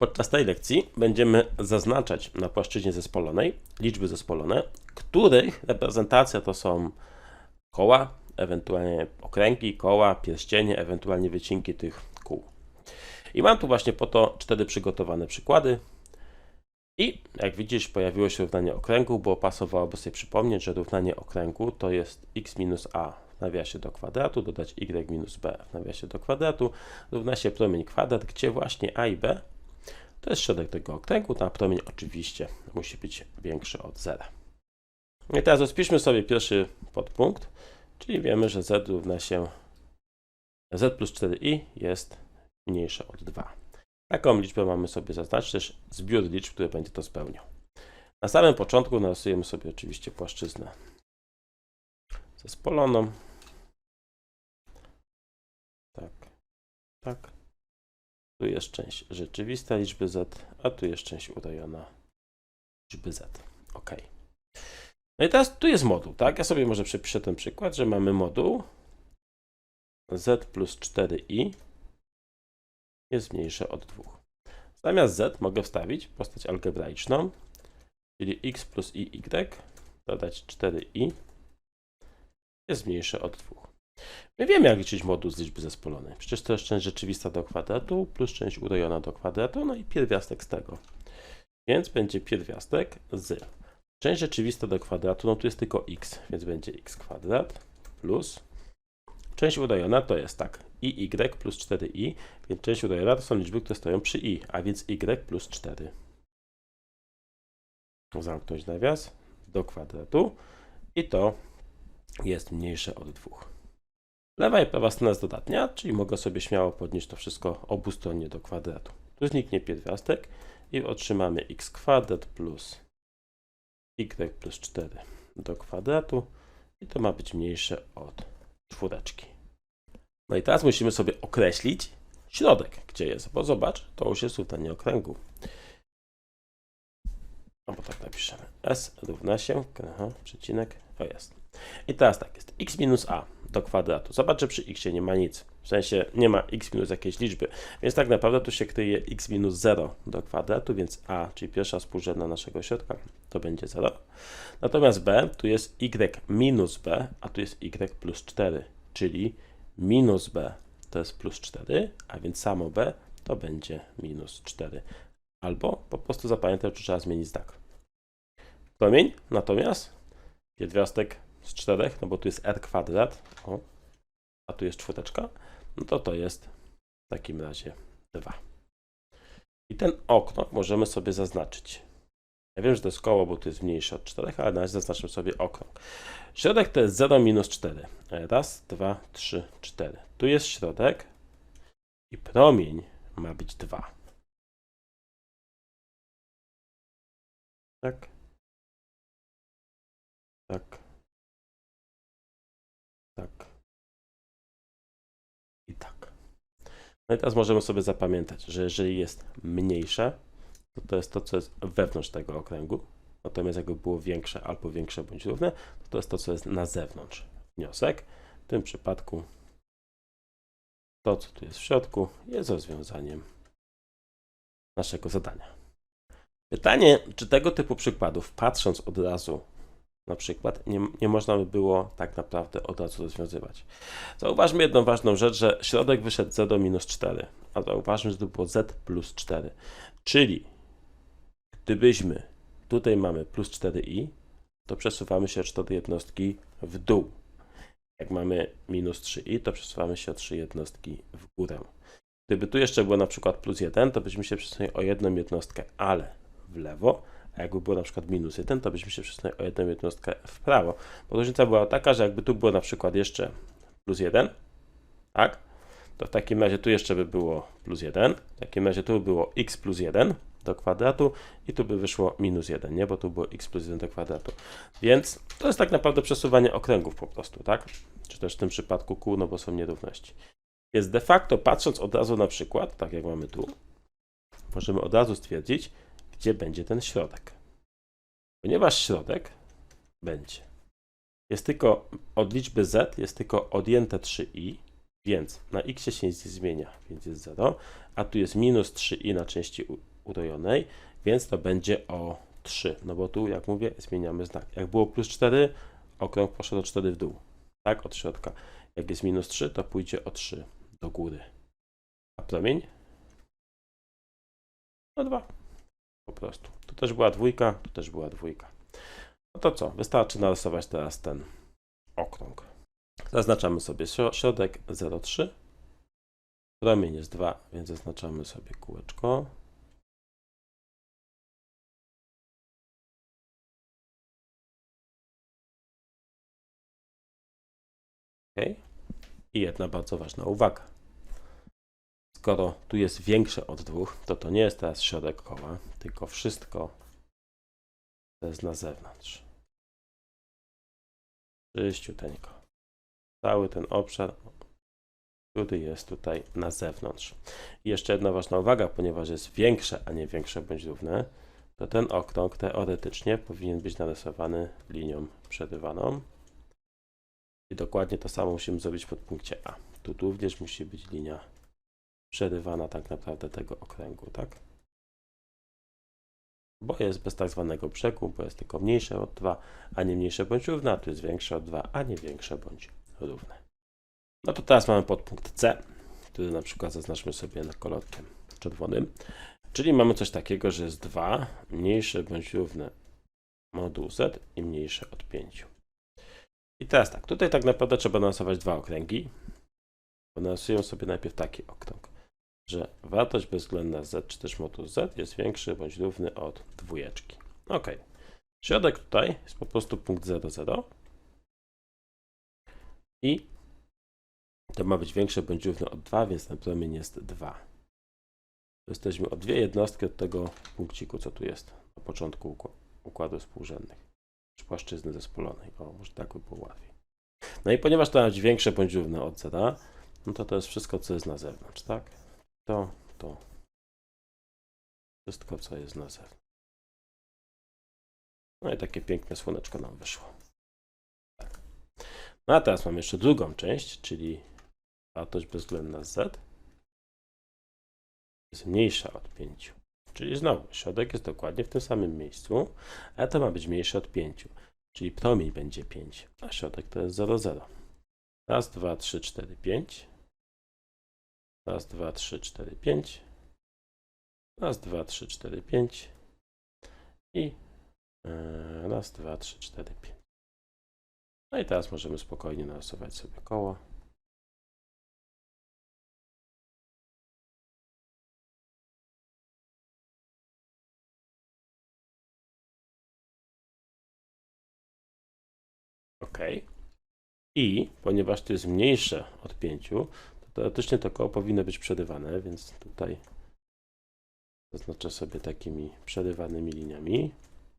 Podczas tej lekcji będziemy zaznaczać na płaszczyźnie zespolonej liczby zespolone, których reprezentacja to są koła, ewentualnie okręgi, koła, pierścienie, ewentualnie wycinki tych kół. I mam tu właśnie po to cztery przygotowane przykłady. I jak widzisz, pojawiło się równanie okręgu, bo pasowałoby sobie przypomnieć, że równanie okręgu to jest x minus a w nawiasie do kwadratu, dodać y minus b w nawiasie do kwadratu, równa się promień kwadrat, gdzie właśnie a i b to jest środek tego okręgu, a promień oczywiście musi być większy od zera. I teraz rozpiszmy sobie pierwszy podpunkt, czyli wiemy, że z równa się z plus 4i jest mniejsze od 2. Taką liczbę mamy sobie zaznaczyć, też zbiór liczb, który będzie to spełniał. Na samym początku narysujemy sobie oczywiście płaszczyznę zespoloną. Tak, tak. Tu jest część rzeczywista liczby z, a tu jest część urojona liczby z. OK. No i teraz tu jest moduł, tak? Ja sobie może przepiszę ten przykład, że mamy moduł z plus 4i jest mniejsze od 2. Zamiast z mogę wstawić postać algebraiczną, czyli x plus iy, dodać 4i jest mniejsze od 2. My wiemy, jak liczyć moduł z liczby zespolonej. Przecież to jest część rzeczywista do kwadratu plus część urojona do kwadratu, no i pierwiastek z tego. Więc będzie pierwiastek z. Część rzeczywista do kwadratu, no tu jest tylko x, więc będzie x kwadrat plus część urojona to jest tak i y plus 4i, więc część urojona to są liczby, które stoją przy i, a więc y plus 4. Zamknąć nawias do kwadratu i to jest mniejsze od 2. Lewa i prawa strona jest dodatnia, czyli mogę sobie śmiało podnieść to wszystko obustronnie do kwadratu. Tu zniknie pierwiastek i otrzymamy x kwadrat plus y plus 4 do kwadratu i to ma być mniejsze od czwóreczki. No i teraz musimy sobie określić środek, gdzie jest, bo zobacz, to już jest równanie okręgu. No bo tak napiszemy. S równa się, aha, przecinek, to jest. I teraz tak jest, x minus a do kwadratu. Zobacz, że przy x nie ma nic. W sensie nie ma x minus jakiejś liczby. Więc tak naprawdę tu się kryje x minus 0 do kwadratu, więc a, czyli pierwsza współrzędna naszego środka, to będzie 0. Natomiast b, tu jest y minus b, a tu jest y plus 4, czyli minus b to jest plus 4, a więc samo b to będzie minus 4. Albo po prostu zapamiętaj, że trzeba zmienić znak. Promień natomiast pierwiastek z 4, no bo tu jest r kwadrat, o, a tu jest czwóreczka, no to to jest w takim razie 2. I ten okno możemy sobie zaznaczyć. Ja wiem, że to jest koło, bo tu jest mniejsze od 4, ale na zaznaczmy sobie okrąg. Środek to jest 0 minus 4. Raz, dwa, trzy, cztery. Tu jest środek i promień ma być 2. Tak. Tak. Tak. No i teraz możemy sobie zapamiętać, że jeżeli jest mniejsze, to to jest to, co jest wewnątrz tego okręgu. Natomiast jakby było większe albo większe bądź równe, to to jest to, co jest na zewnątrz. Wniosek w tym przypadku to, co tu jest w środku, jest rozwiązaniem naszego zadania. Pytanie, czy tego typu przykładów, patrząc od razu na przykład, nie, nie można by było tak naprawdę od razu rozwiązywać. Zauważmy jedną ważną rzecz, że środek wyszedł z do minus 4, a zauważmy, że to było z plus 4. Czyli gdybyśmy tutaj mamy plus 4i, to przesuwamy się o 4 jednostki w dół. Jak mamy minus 3i, to przesuwamy się o 3 jednostki w górę. Gdyby tu jeszcze było na przykład plus 1, to byśmy się przesunęli o jedną jednostkę, ale w lewo, a jakby było na przykład minus 1, to byśmy się przesunęli o jedną jednostkę w prawo. Bo różnica była taka, że jakby tu było na przykład jeszcze plus 1, tak, to w takim razie tu jeszcze by było plus 1, w takim razie tu by było x plus 1 do kwadratu i tu by wyszło minus 1, nie? bo tu było x plus 1 do kwadratu. Więc to jest tak naprawdę przesuwanie okręgów po prostu, tak? Czy też w tym przypadku kół, no bo są nierówności. Więc de facto patrząc od razu na przykład, tak jak mamy tu, możemy od razu stwierdzić, gdzie będzie ten środek. Ponieważ środek będzie. Jest tylko od liczby z, jest tylko odjęte 3i, więc na x się nic nie zmienia, więc jest 0, a tu jest minus 3i na części urojonej, więc to będzie o 3, no bo tu, jak mówię, zmieniamy znak. Jak było plus 4, okrąg poszedł o 4 w dół, tak, od środka. Jak jest minus 3, to pójdzie o 3 do góry. A promień? O 2. Po prostu. Tu też była dwójka, tu też była dwójka. No to co? Wystarczy narysować teraz ten okrąg. Zaznaczamy sobie śro- środek 0,3. Promień jest 2, więc zaznaczamy sobie kółeczko. I jedna bardzo ważna uwaga. Skoro tu jest większe od dwóch, to to nie jest teraz środek koła, tylko wszystko jest na zewnątrz. Czyściuteńko. Cały ten obszar, który jest tutaj na zewnątrz. I jeszcze jedna ważna uwaga, ponieważ jest większe, a nie większe bądź równe, to ten okrąg teoretycznie powinien być narysowany linią przerywaną. I dokładnie to samo musimy zrobić w podpunkcie A. Tu również musi być linia przerywana tak naprawdę tego okręgu, tak? Bo jest bez tak zwanego brzegu, bo jest tylko mniejsze od 2, a nie mniejsze bądź równe, a tu jest większe od 2, a nie większe bądź równe. No to teraz mamy podpunkt C, który na przykład zaznaczmy sobie na kolorkiem czerwonym. Czyli mamy coś takiego, że jest 2 mniejsze bądź równe moduł Z i mniejsze od 5. I teraz tak, tutaj tak naprawdę trzeba narysować dwa okręgi. Narysuję sobie najpierw taki okrąg, że wartość bezwzględna z czy też moduł z jest większy bądź równy od dwójeczki. Ok. Środek tutaj jest po prostu punkt 0, 0. I to ma być większe bądź równe od 2, więc ten promień jest 2. Jesteśmy o dwie jednostki od tego punkciku, co tu jest na początku ukł- układu współrzędnych, czy płaszczyzny zespolonej. O, może tak by było łatwiej. No i ponieważ to ma być większe bądź równe od zera, no to to jest wszystko, co jest na zewnątrz, tak? To, to. Wszystko, co jest na zewnątrz. No i takie piękne słoneczko nam wyszło. Tak. No a teraz mamy jeszcze drugą część, czyli wartość bezwzględna z jest mniejsza od 5. Czyli znowu środek jest dokładnie w tym samym miejscu, ale to ma być mniejsze od 5. Czyli promień będzie 5, a środek to jest 0, 0. Raz, dwa, trzy, cztery, pięć. Raz, dwa, trzy, cztery, pięć. Raz, dwa, trzy, cztery, pięć. I e, raz, dwa, trzy, cztery, pięć. No i teraz możemy spokojnie narysować sobie koło. OK. I ponieważ to jest mniejsze od 5, to teoretycznie to koło powinno być przerywane, więc tutaj zaznaczę sobie takimi przerywanymi liniami.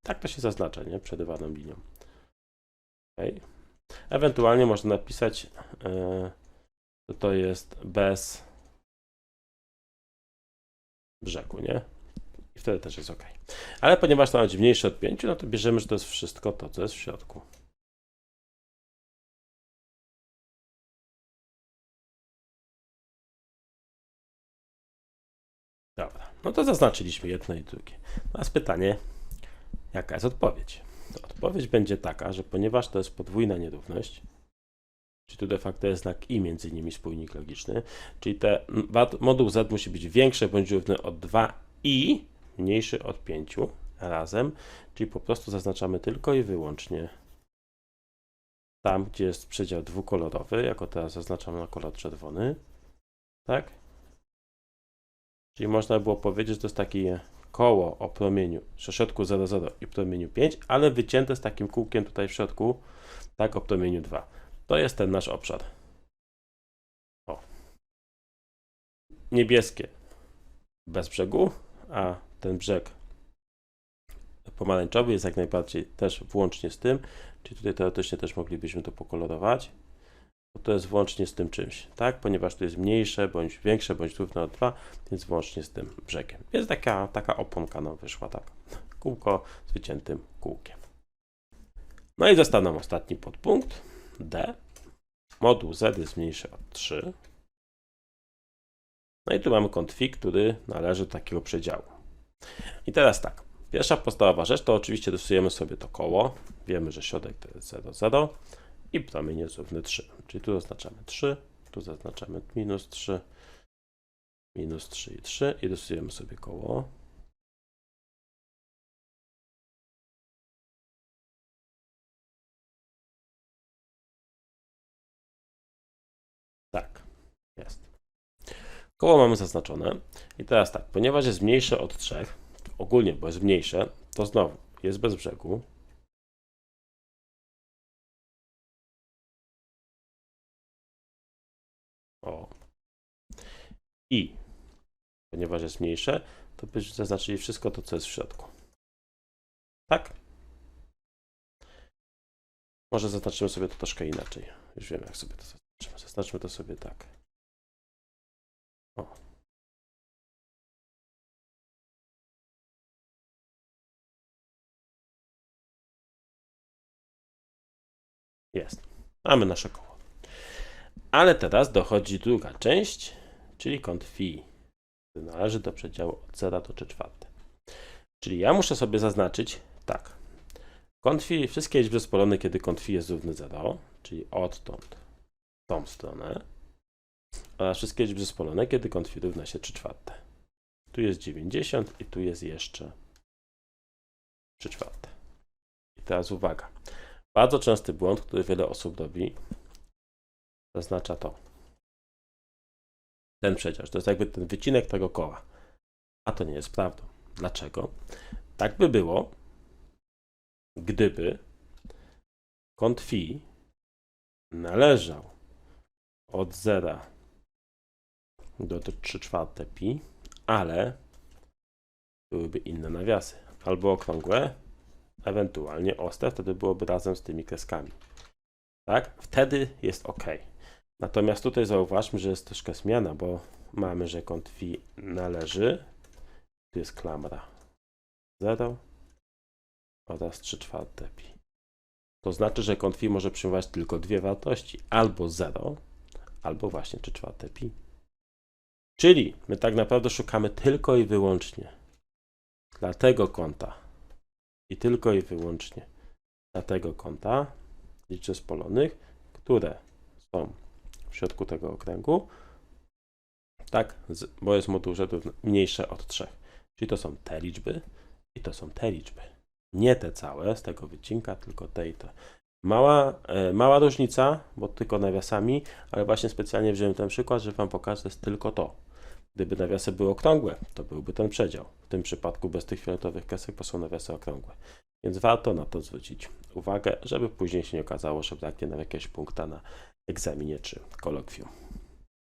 Tak to się zaznacza, nie? Przerywaną linią. OK. Ewentualnie można napisać, e, że to jest bez brzegu, nie? I wtedy też jest OK. Ale ponieważ to ma mniejsze od 5, no to bierzemy, że to jest wszystko to, co jest w środku. No to zaznaczyliśmy jedno i drugie. Teraz pytanie, jaka jest odpowiedź? To odpowiedź będzie taka, że ponieważ to jest podwójna nierówność, czyli tu de facto jest znak i między nimi spójnik logiczny, czyli te moduł z musi być większy bądź równy od 2 i mniejszy od 5 razem, czyli po prostu zaznaczamy tylko i wyłącznie tam, gdzie jest przedział dwukolorowy, jako teraz zaznaczam na kolor czerwony, tak? Czyli można było powiedzieć, że to jest takie koło o promieniu środku 0,0 i promieniu 5, ale wycięte z takim kółkiem tutaj w środku, tak o promieniu 2. To jest ten nasz obszar. O. Niebieskie bez brzegu, a ten brzeg pomarańczowy jest jak najbardziej też włącznie z tym, czyli tutaj teoretycznie też moglibyśmy to pokolorować to jest włącznie z tym czymś, tak? Ponieważ to jest mniejsze, bądź większe, bądź równe od 2, więc włącznie z tym brzegiem. Jest taka, taka oponka nam wyszła, tak? Kółko z wyciętym kółkiem. No i został nam ostatni podpunkt, D. Moduł Z jest mniejszy od 3. No i tu mamy kąt który należy do takiego przedziału. I teraz tak. Pierwsza podstawowa rzecz to oczywiście rysujemy sobie to koło. Wiemy, że środek to jest 0, 0 i promień jest równy 3. Czyli tu zaznaczamy 3, tu zaznaczamy minus 3, minus 3 i 3 i rysujemy sobie koło. Tak, jest. Koło mamy zaznaczone. I teraz tak, ponieważ jest mniejsze od 3, ogólnie, bo jest mniejsze, to znowu jest bez brzegu. I ponieważ jest mniejsze, to byśmy zaznaczyli wszystko to, co jest w środku. Tak? Może zaznaczymy sobie to troszkę inaczej. Już wiem, jak sobie to zaznaczymy. Zaznaczmy to sobie tak. O. Jest. Mamy nasze koło. Ale teraz dochodzi druga część, czyli kąt phi, należy do przedziału od 0 do 3 czwarte. Czyli ja muszę sobie zaznaczyć tak. Kąt phi, wszystkie liczby spolone, kiedy kąt phi jest równy 0, czyli odtąd tą stronę, oraz wszystkie liczby spolone, kiedy kąt phi równa się 3 czwarte. Tu jest 90 i tu jest jeszcze 3 czwarte. I teraz uwaga. Bardzo częsty błąd, który wiele osób robi, zaznacza to. Ten przedział, to jest jakby ten wycinek tego koła. A to nie jest prawdą. Dlaczego? Tak by było, gdyby kąt phi należał od 0 do 3 czwarte pi, ale byłyby inne nawiasy. Albo okrągłe, ewentualnie ostre, wtedy byłoby razem z tymi kreskami. Tak? Wtedy jest ok. Natomiast tutaj zauważmy, że jest troszkę zmiana, bo mamy, że kąt phi należy, tu jest klamra 0 oraz 3 czwarte pi. To znaczy, że kąt phi może przyjmować tylko dwie wartości, albo 0, albo właśnie 3 czwarte pi. Czyli my tak naprawdę szukamy tylko i wyłącznie dla tego kąta i tylko i wyłącznie dla tego kąta liczb spolonych, które są w środku tego okręgu, tak, z- bo jest moduł rzędu mniejsze od 3. Czyli to są te liczby i to są te liczby. Nie te całe z tego wycinka, tylko te i te. Mała, e, mała różnica, bo tylko nawiasami, ale właśnie specjalnie wziąłem ten przykład, żeby Wam pokazać, jest tylko to. Gdyby nawiasy były okrągłe, to byłby ten przedział. W tym przypadku bez tych fioletowych kresek, bo są nawiasy okrągłe. Więc warto na to zwrócić uwagę, żeby później się nie okazało, że braknie nam jakiegoś punkta na egzaminie czy kolokwium.